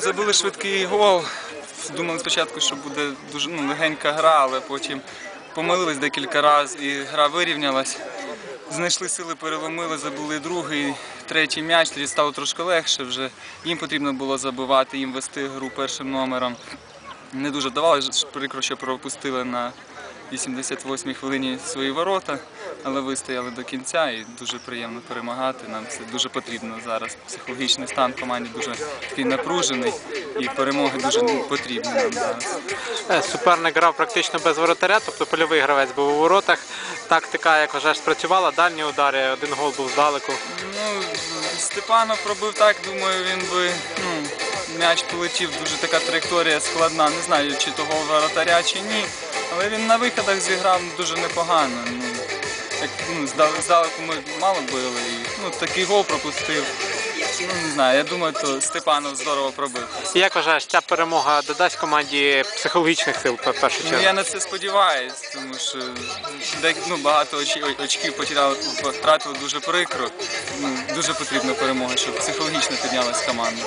забили швидкий гол. Думали спочатку, що буде дуже ну, легенька гра, але потім помилились декілька разів і гра вирівнялась. Знайшли сили, переломили, забули другий, третій м'яч, тоді стало трошки легше. Вже їм потрібно було забивати, їм вести гру першим номером. Не дуже давалося, прикро, що пропустили на 88-й хвилині свої ворота, але вистояли до кінця і дуже приємно перемагати. Нам це дуже потрібно зараз. Психологічний стан команді дуже такий напружений і перемоги дуже потрібні нам зараз. Е, Суперник грав практично без воротаря, тобто польовий гравець був у воротах. Тактика, як вважаєш, спрацювала, дальні удари, один гол був здалеку. Ну, Степанов пробив так, думаю, він би ну, м'яч полетів, дуже така траєкторія складна. Не знаю, чи того воротаря, чи ні. Але він на виходах зіграв дуже непогано. Ну, як, ну, здалеку ми мало били. І, ну, такий гол пропустив. Ну, не знаю, я думаю, то Степанов здорово пробив. Як вважаєш, ця перемога додасть команді психологічних сил в першу Ну, чергу? я на це сподіваюсь, тому що ну, багато оч- очків потеряли, втратили дуже прикро. Ну, дуже потрібна перемога, щоб психологічно піднялась команда.